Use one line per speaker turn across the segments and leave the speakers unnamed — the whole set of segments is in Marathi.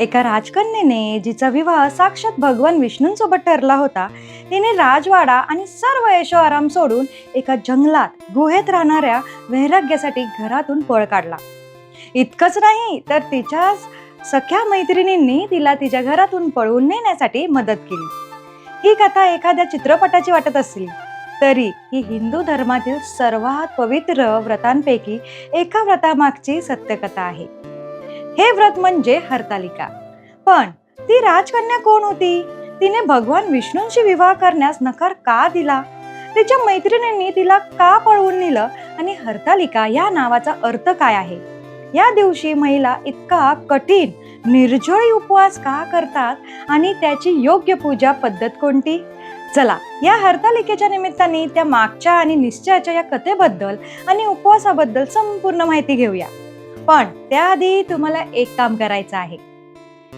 एका राजकन्येने जिचा विवाह साक्षात भगवान विष्णूंसोबत ठरला होता तिने राजवाडा आणि सर्व ऐशो आराम सोडून एका जंगलात गुहेत राहणाऱ्या वैराग्यासाठी घरातून पळ काढला. इतकंच नाही तर तिच्या सख्या मैत्रिणींनी तिला तिच्या घरातून पळवून नेण्यासाठी मदत केली. ही कथा एखाद्या चित्रपटाची वाटत असली तरी ही हिंदू धर्मातील सर्वात पवित्र व्रतांपैकी एका व्रतामागची सत्यकथा आहे. हे व्रत म्हणजे हरतालिका. पण ती राजकन्या कोण होती? तिने भगवान विष्णूंशी विवाह करण्यास नकार का दिला? तिच्या मैत्रिणींनी तिला का पळवून नेलं? आणि हरतालिका या नावाचा अर्थ काय आहे? या दिवशी महिला इतका कठीण निर्जळी उपवास का करतात? आणि त्याची योग्य पूजा पद्धत कोणती? चला या हरतालिकेच्या निमित्ताने त्या मागच्या आणि निश्चयाच्या या कथेबद्दल आणि उपवासाबद्दल संपूर्ण माहिती घेऊया. पण त्याआधी तुम्हाला एक काम करायचं आहे.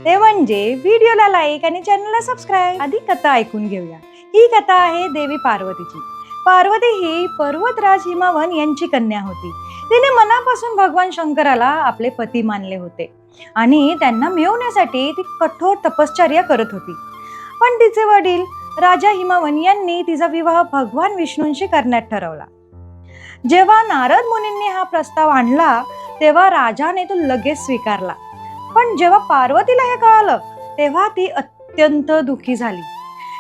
ते म्हणजे व्हिडिओला लाईक आणि चॅनलला सबस्क्राईब आधी कथा ऐकून घेऊया. ही कथा आहे देवी पार्वतीची. पार्वती ही पर्वतराज हिमावन यांची कन्या होती. तिने मनापासून भगवान शंकराला आपले पती मानले होते. आणि त्यांना मिळवण्यासाठी ती कठोर तपश्चर्या करत होती. पण तिचे वडील राजा हिमावन यांनी तिचा विवाह भगवान विष्णूंशी करण्यात ठरवला. जेव्हा नारद मुनींनी हा प्रस्ताव आणला तेव्हा राजाने तो लगेच स्वीकारला. पण जेव्हा पार्वतीला हे कळालं तेव्हा ती अत्यंत दुखी झाली.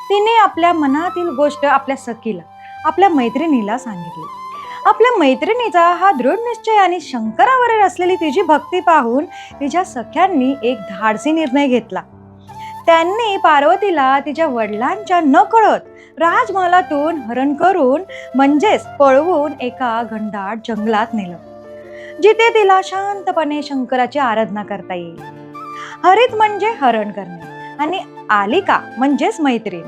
तिने आपल्या मनातील गोष्ट आपल्या सखीला आपल्या मैत्रिणीला सांगितली. आपल्या मैत्रिणीचा हा दृढ निश्चय आणि शंकरावर असलेली तिची भक्ती पाहून तिच्या सख्यांनी एक धाडसी निर्णय घेतला. त्यांनी पार्वतीला तिच्या वडिलांच्या न कळत राजमहालातून हरण करून म्हणजेच पळवून एका घनदाट जंगलात नेलं. जिथे तिला शांतपणे शंकराची आराधना करता येईल. हरित म्हणजे हरण करणे आणि आलिका म्हणजेच मैत्रीण.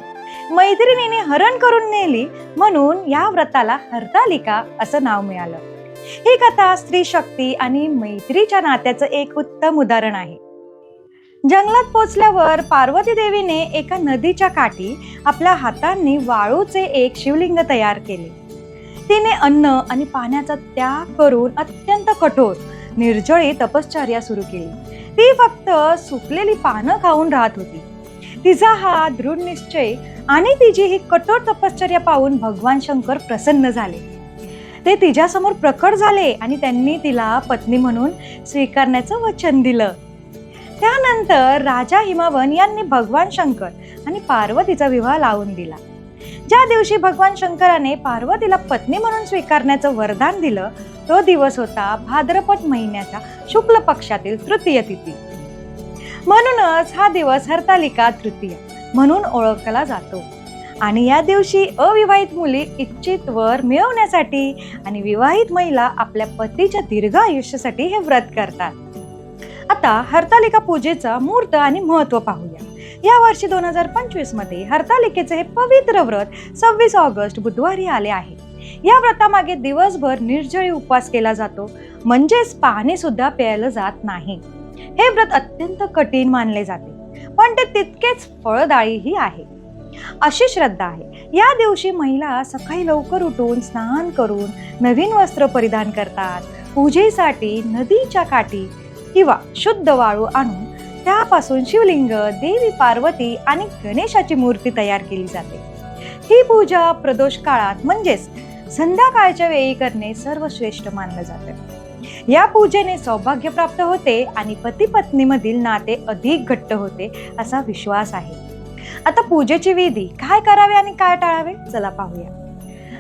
मैत्रिणीने हरण करून नेली म्हणून या व्रताला हरतालिका असं नाव मिळालं. ही कथा स्त्री शक्ती आणि मैत्रीच्या नात्याचं एक उत्तम उदाहरण आहे. जंगलात पोचल्यावर पार्वती देवीने एका नदीच्या काठी आपल्या हातांनी वाळूचे एक शिवलिंग तयार केले. तिने अन्न आणि पाण्याचा त्याग करून अत्यंत कठोर निर्जळी तपश्चर्या सुरू केली. ती फक्त सुकलेली पानं खाऊन राहत होती. तिचा हा दृढ निश्चय आणि तिची ही कठोर तपश्चर्या पाहून भगवान शंकर प्रसन्न झाले. ते तिच्यासमोर प्रकट झाले आणि त्यांनी तिला पत्नी म्हणून स्वीकारण्याचं वचन दिलं. त्यानंतर राजा हिमावन यांनी भगवान शंकर आणि पार्वतीचा विवाह लावून दिला. ज्या दिवशी भगवान शंकराने पार्वतीला पत्नी म्हणून स्वीकारण्याचं वरदान दिलं तो दिवस होता भाद्रपद महिन्याच्या शुक्ल पक्षातील तृतीय तिथी. म्हणूनच हा दिवस हरतालिका तृतीय म्हणून ओळखला जातो. आणि या दिवशी अविवाहित मुली इच्छित वर मिळवण्यासाठी आणि विवाहित महिला आपल्या पतीच्या दीर्घ आयुष्यासाठी हे व्रत करतात. आता हरतालिका पूजेचा मुहूर्त आणि महत्त्व पाहूया. या वर्षी दोन हजार पंचवीसमध्ये हरतालिकेचे हे पवित्र व्रत सव्वीस ऑगस्ट बुधवारी आले आहे. या व्रतामागे दिवसभर निर्जळी उपवास केला जातो. म्हणजेच पाणी सुद्धा प्यायला जात नाही. हे व्रत अत्यंत कठीण मानले जाते. पण ते तितकेच फळदायीही आहे. अशी श्रद्धा आहे. या दिवशी महिला सकाळी लवकर उठून स्नान करून नवीन वस्त्र परिधान करतात. पूजेसाठी नदीच्या काठी किंवा शुद्ध वाळू आणून त्यापासून शिवलिंग देवी पार्वती आणि गणेशाची मूर्ती तयार केली जाते. ही पूजा प्रदोष काळात म्हणजेच संध्याकाळच्या वेळी करणे सर्वश्रेष्ठ मानलं जातं. या पूजेने सौभाग्य प्राप्त होते आणि पती पत्नीमधील नाते अधिक घट्ट होते असा विश्वास आहे. आता पूजेची विधी काय करावे आणि काय टाळावे? चला पाहूया.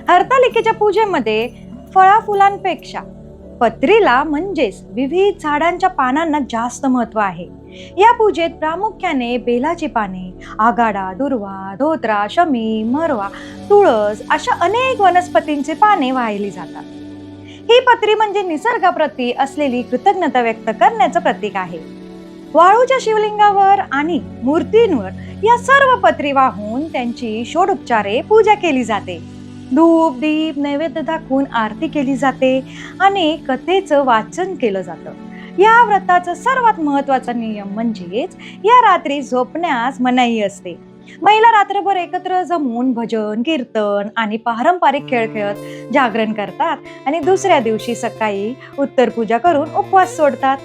हरतालिकेच्या पूजेमध्ये फळा फुलांपेक्षा पत्रीला म्हणजेच विविध झाडांच्या पानांना जास्त महत्त्व आहे. या पूजेत प्रामुख्याने बेलाची पाने आगाडा दुर्वा धोत्रा शमी मरवा तुळस अशा अनेक वनस्पतींची पाने वाहिली जातात. ही पत्री म्हणजे निसर्गाप्रती असलेली कृतज्ञता व्यक्त करण्याचं प्रतीक आहे. वाळूच्या शिवलिंगावर आणि मूर्तींवर या सर्व पत्री वाहून त्यांची षोडोपचारे पूजा केली जाते. धूप दीप नैवेद्य दाखवून आरती केली जाते. आणि कथेचं वाचन केलं जातं. या व्रताचा सर्वात महत्त्वाचा नियम म्हणजेच या रात्री झोपण्यास मनाई असते. महिला रात्रभर एकत्र जमून भजन कीर्तन आणि पारंपरिक खेळ खेळत जागरण करतात आणि दुसऱ्या दिवशी सकाळी उत्तर पूजा करून उपवास सोडतात.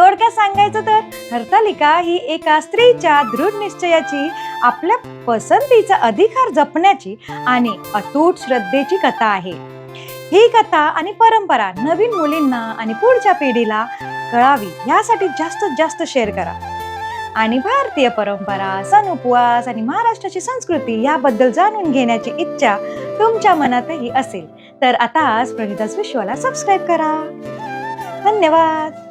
थोडक्यात सांगायचं तर हरतालिका ही एका स्त्रीच्या दृढ निश्चयाची आपल्या पसंतीचा अधिकार जपण्याची आणि अतूट श्रद्धेची कथा आहे. ही कथा आणि परंपरा नवीन मुलींना आणि पुढच्या पिढीला कळावी यासाठी जास्तीत जास्त शेअर करा. आणि भारतीय परंपरा सण उपवास आणि महाराष्ट्राची संस्कृती याबद्दल जाणून घेण्याची इच्छा तुमच्या मनातही असेल तर आताच प्रणिताच विश्वाला सबस्क्राईब करा. धन्यवाद!